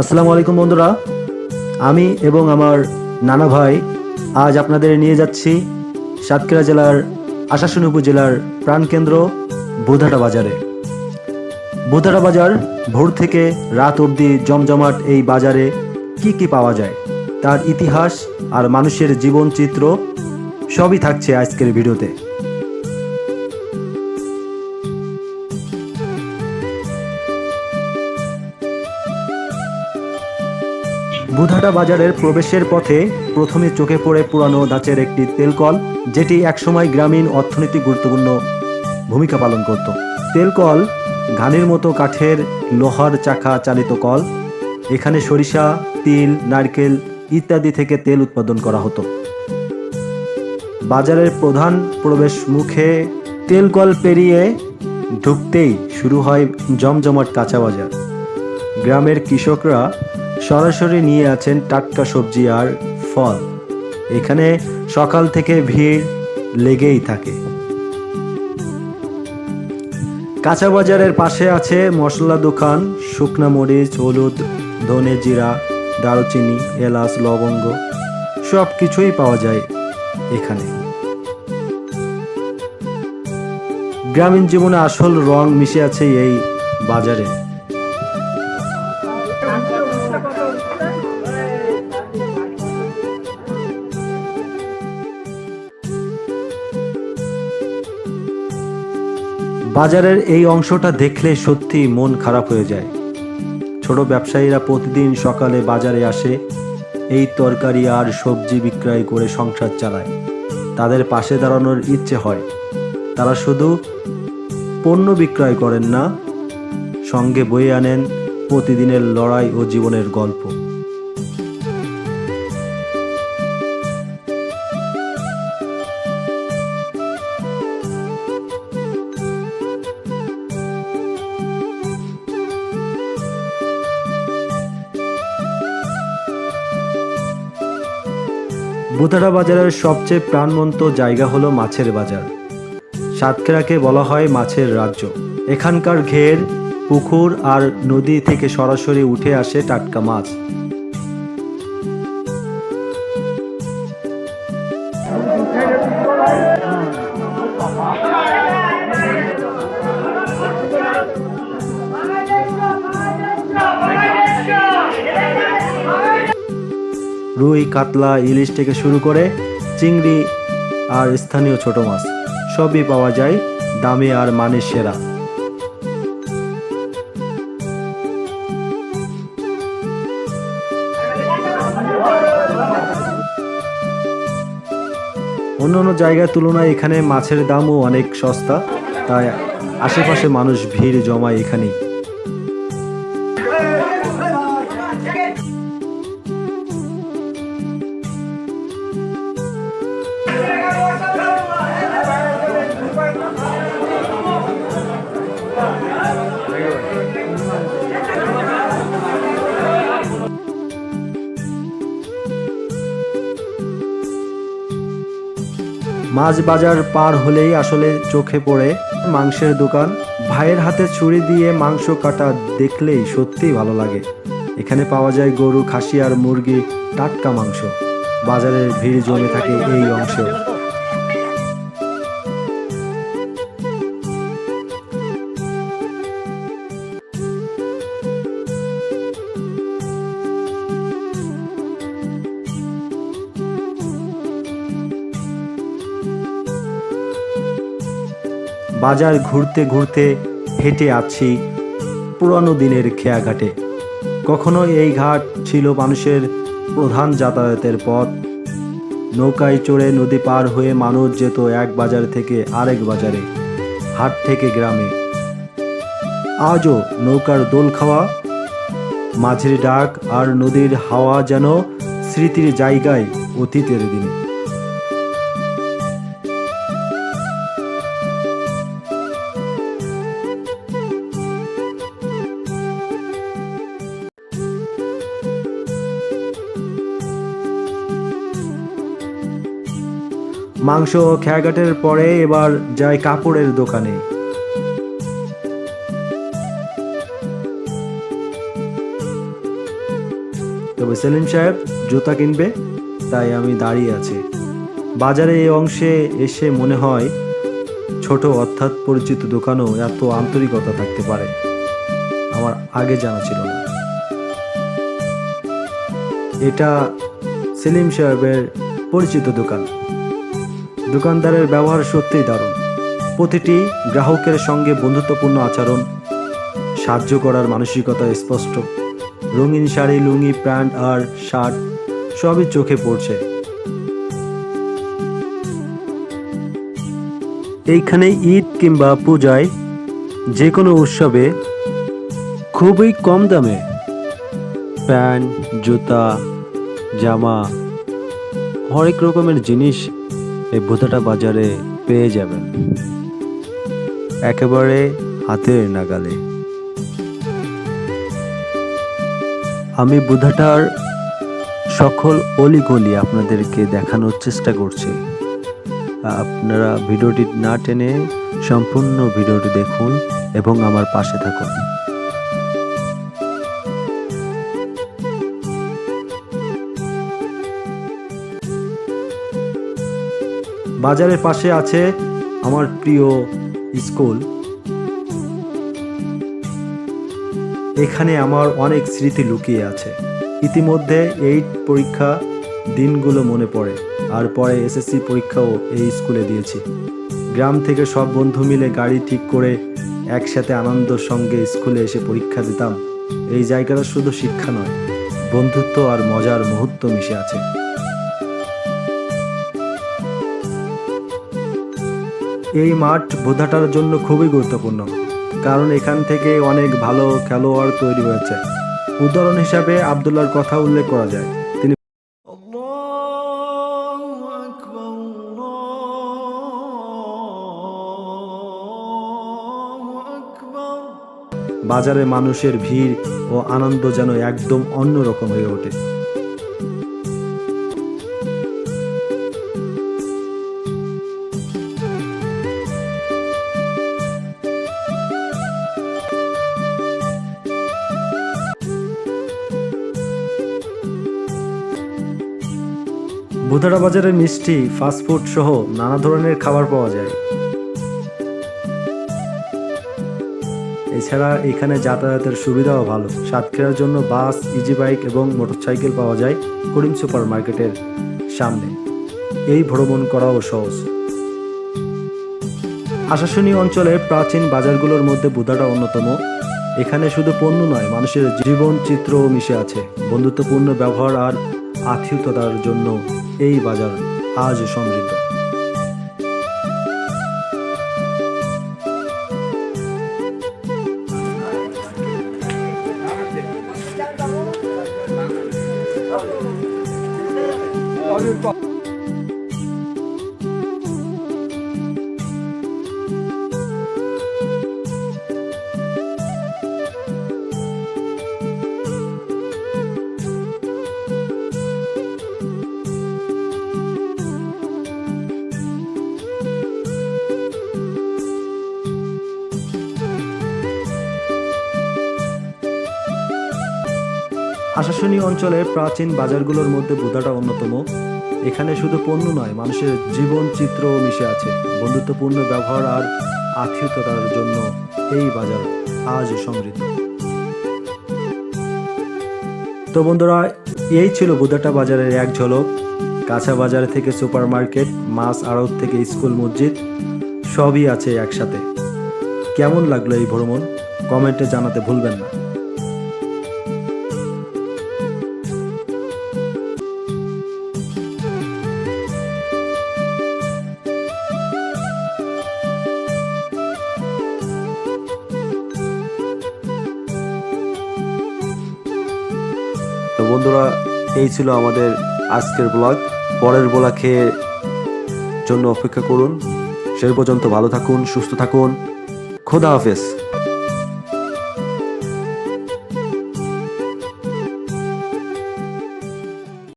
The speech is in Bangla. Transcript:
আসসালামু আলাইকুম বন্ধুরা। আমি এবং আমার নানা ভাই আজ আপনাদের নিয়ে যাচ্ছি সাতক্ষীরা জেলার আশাশুন উপজেলার প্রাণকেন্দ্র বোধাটা বাজারে। বোধাটা বাজার ভোর থেকে রাত অবধি জমজমাট এই বাজারে কি কি পাওয়া যায়, তার ইতিহাস আর মানুষের জীবন চিত্র সবই থাকছে আজকের ভিডিওতে। বুধাটা বাজারের প্রবেশের পথে প্রথমে চোখে পড়ে পুরানো দাঁচের একটি তেলকল, যেটি একসময় গ্রামীণ অর্থনীতি গুরুত্বপূর্ণ ভূমিকা পালন করত। তেলকল ঘানের মতো কাঠের লোহার চাকা চালিত কল, এখানে সরিষা, তিল, নারকেল ইত্যাদি থেকে তেল উৎপাদন করা হতো। বাজারের প্রধান প্রবেশ মুখে তেলকল পেরিয়ে ঢুকতেই শুরু হয় জমজমাট কাঁচা বাজার। গ্রামের কৃষকরা সরাসরি নিয়ে আছেন টাটকা সবজি আর ফল। এখানে সকাল থেকে ভিড় লেগেই থাকে। কাঁচা বাজারের পাশে আছে মশলা দোকান, শুকনা মরিচ, হলুদ, ধনে জিরা, দারুচিনি, এলাচ, লবঙ্গ সব কিছুই পাওয়া যায় এখানে। গ্রামীণ জীবনে আসল রং মিশে আছে এই বাজারে। বাজারের এই অংশটা দেখলে সত্যি মন খারাপ হয়ে যায়। ছোট ব্যবসায়ীরা প্রতিদিন সকালে বাজারে আসে, এই তরকারি আর সবজি বিক্রয় করে সংসার চালায়। তাদের পাশে দাঁড়ানোর ইচ্ছে হয়। তারা শুধু পণ্য বিক্রয় করেন না, সঙ্গে বয়ে আনেন প্রতিদিনের লড়াই ও জীবনের গল্প। বুতারা বাজারের সবচেয়ে প্রাণবন্ত জায়গা হলো মাছের বাজার। সাতক্ষীরাকে বলা হয় মাছের রাজ্য। এখানকার ঘের, পুকুর আর নদী থেকে সরাসরি উঠে আসে টাটকা মাছ। রুই, কাতলা, ইলিশ থেকে শুরু করে চিংড়ি আর স্থানীয় ছোট মাছ, সবই পাওয়া যায় দামে আর মানে সেরা। অন্যান্য জায়গার তুলনায় এখানে মাছের দামও অনেক সস্তা, তাই আশেপাশে মানুষ ভিড় জমায় এখানেই। মাছ বাজার পার হলেই আসলে চোখে পড়ে মাংসের দোকান। ভাইয়ের হাতে ছুরি দিয়ে মাংস কাটা দেখলেই সত্যিই ভালো লাগে। এখানে পাওয়া যায় গরু, খাসি আর মুরগি টাটকা মাংস। বাজারের ভিড় জমে থাকে এই অংশে। বাজার ঘুরতে ঘুরতে হেঁটে আছি পুরানো দিনের খেয়াঘাটে। কখনো এই ঘাট ছিল মানুষের প্রধান যাতায়াতের পথ। নৌকায় চড়ে নদী পার হয়ে মানুষ যেত এক বাজার থেকে আরেক বাজারে, হাট থেকে গ্রামে। আজও নৌকার দোল খাওয়া, মাঝের ডাক আর নদীর হাওয়া যেন স্মৃতির জায়গায় অতীতের দিনে। মাংস খেয়াঘাটের পরে এবার যায় কাপড়ের দোকানে। তবে সেলিম সাহেব, জুতা কিনবে, তাই আমি দাঁড়িয়ে আছি। বাজারে এই অংশে এসে মনে হয় ছোট অর্থাৎ পরিচিত দোকানও এত আন্তরিকতা থাকতে পারে। আমার আগে জানা ছিল না। এটা সেলিম সাহেবের পরিচিত দোকান। দোকানদারের ব্যবহার সত্যিই দারুণ। প্রতিটি গ্রাহকের সঙ্গে বন্ধুত্বপূর্ণ আচরণ, সাহায্য করার মানসিকতা স্পষ্ট। রঙিন শাড়ি, লুঙ্গি, প্যান্ট, আর শার্ট সবই চোখে পড়ছে। এইখানে ঈদ কিংবা পূজায় যে কোনো উৎসবে খুবই কম দামে প্যান্ট, জুতা, জামা, হরেক রকমের জিনিস এই ভোতাটা বাজারে পেয়ে যাবেন। একেবারে হাতের নাগালে। আমি বুধাটার সকল অলিগলি আপনাদেরকে দেখানোর চেষ্টা করছি। আপনারা ভিডিওটি না টেনে সম্পূর্ণ ভিডিওটি দেখুন এবং আমার পাশে থাকুন। বাজারের পাশে আছে আমার প্রিয় স্কুল। এখানে আমার অনেক স্মৃতি লুকিয়ে আছে। ইতিমধ্যে এইট পরীক্ষা দিনগুলো মনে পড়ে, আর পরে এসএসসি পরীক্ষাও এই স্কুলে দিয়েছি। গ্রাম থেকে সব বন্ধু মিলে গাড়ি ঠিক করে একসাথে আনন্দের সঙ্গে স্কুলে এসে পরীক্ষা দিতাম। এই জায়গাটা শুধু শিক্ষা নয়, বন্ধুত্ব আর মজার মুহূর্ত মিশে আছে। এই মাঠ বোধাটার জন্য খুবই গুরুত্বপূর্ণ কারণ এখান থেকে অনেক ভালো খেলোয়াড় তৈরি হয়েছে। উদাহরণ হিসাবে আবদুল্লার কথা উল্লেখ করা যায় তিনি বাজারে মানুষের ভিড় ও আনন্দ যেন একদম অন্যরকম হয়ে ওঠে। বুধারা বাজারে মিষ্টি ফাস্টফুড সহ নানা ধরনের খাবার পাওয়া যায়। এছাড়া এখানে যাতায়াতের সুবিধাও ভালো। সাতক্ষীরার জন্য বাস ইজি বাইক এবং মোটরসাইকেল পাওয়া যায় করিম সুপার মার্কেটের সামনে। এই ভ্রমণ করাও সহজ। আশাশুনি অঞ্চলে প্রাচীন বাজারগুলোর মধ্যে বুধাটা অন্যতম। এখানে শুধু পণ্য নয়, মানুষের জীবন চিত্রও মিশে আছে। বন্ধুত্বপূর্ণ ব্যবহার আর আত্মীয়তার জন্য এই বাজার আজ সমৃদ্ধ। আশাশুনি অঞ্চলের প্রাচীন বাজারগুলোর মধ্যে বুধাটা অন্যতম। এখানে শুধু পণ্য নয়, মানুষের জীবন চিত্রও মিশে আছে। বন্ধুত্বপূর্ণ ব্যবহার আর আত্মীয়তার জন্য এই বাজার আজ সমৃদ্ধ। তো বন্ধুরা, এই ছিল বুধাটা বাজারের এক ঝলক। কাঁচা বাজার থেকে সুপার মার্কেট মাছ আড়ত থেকে স্কুল মসজিদ, সবই আছে একসাথে। কেমন লাগল এই ভ্রমণ? কমেন্টে জানাতে ভুলবেন না। বন্ধুরা, এই ছিল আমাদের আজকের ব্লগ পরের ব্লগে জন্য অপেক্ষা করুন। সেই পর্যন্ত ভালো থাকুন, সুস্থ থাকুন। খোদা হাফেজ।